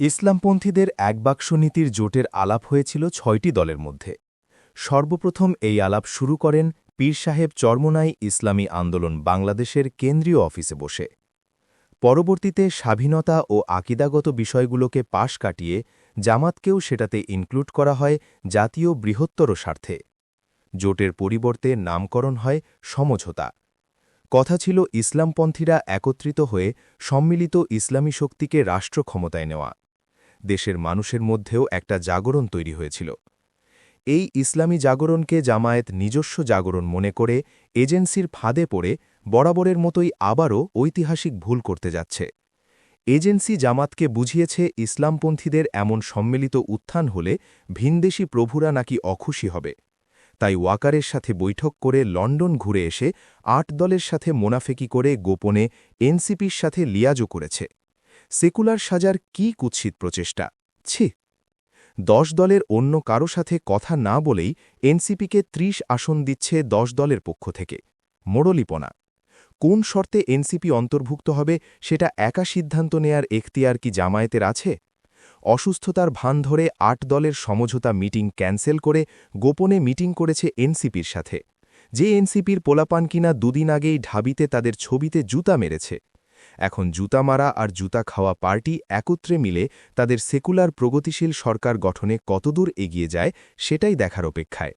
ইসলামপন্থীদের একবাক্স নীতির জোটের আলাপ হয়েছিল ছয়টি দলের মধ্যে। সর্বপ্রথম এই আলাপ শুরু করেন পীর সাহেব চরমোনাই ইসলামী আন্দোলন বাংলাদেশের কেন্দ্রীয় অফিসে বসে। পরবর্তীতে স্বাধীনতা ও আকিদাগত বিষয়গুলোকে পাশ কাটিয়ে জামাতকেও সেটাতে ইনক্লুড করা হয় জাতীয় বৃহত্তর স্বার্থে। জোটের পরিবর্তে নামকরণ হয় সমঝোতা। কথা ছিল ইসলামপন্থীরা একত্রিত হয়ে সম্মিলিত ইসলামী শক্তিকে রাষ্ট্র ক্ষমতায় নেওয়া। দেশের মানুষের মধ্যেও একটা জাগরণ তৈরি হয়েছিল। এই ইসলামী জাগরণকে জামায়াত নিজস্ব জাগরণ মনে করে এজেন্সির ফাঁদে পড়ে বরাবরের মতোই আবারও ঐতিহাসিক ভুল করতে যাচ্ছে। এজেন্সি জামাতকে বুঝিয়েছে ইসলামপন্থীদের এমন সম্মিলিত উত্থান হলে ভিনদেশী প্রভুরা নাকি অখুশি হবে। তাই ওয়াকারের সাথে বৈঠক করে লন্ডন ঘুরে এসে আট দলের সাথে মোনাফেকি করে গোপনে এনসিপির সাথে লিয়াজও করেছে। সেকুলার সাজার কি কুৎসিত প্রচেষ্টা? ছি, দশ দলের অন্য কারও সাথে কথা না বলেই এনসিপিকে ত্রিশ আসন দিচ্ছে দশ দলের পক্ষ থেকে। মোড়লিপনা, কোন শর্তে এনসিপি অন্তর্ভুক্ত হবে সেটা একা সিদ্ধান্ত নেয়ার এখতিয়ার কি জামায়াতের আছে? অসুস্থতার ভান ধরে আট দলের সমঝোতা মিটিং ক্যান্সেল করে গোপনে মিটিং করেছে এনসিপির সাথে। যে এনসিপির পোলাপান কিনা দুদিন আগেই ঢাবিতে তাদের ছবিতে জুতা মেরেছে। এখন জুতা মারা আর জুতা খাওয়া পার্টি একত্রে মিলে তাদের সেকুলার প্রগতিশীল সরকার গঠনে কতদূর এগিয়ে যায়, সেটাই দেখার অপেক্ষায়।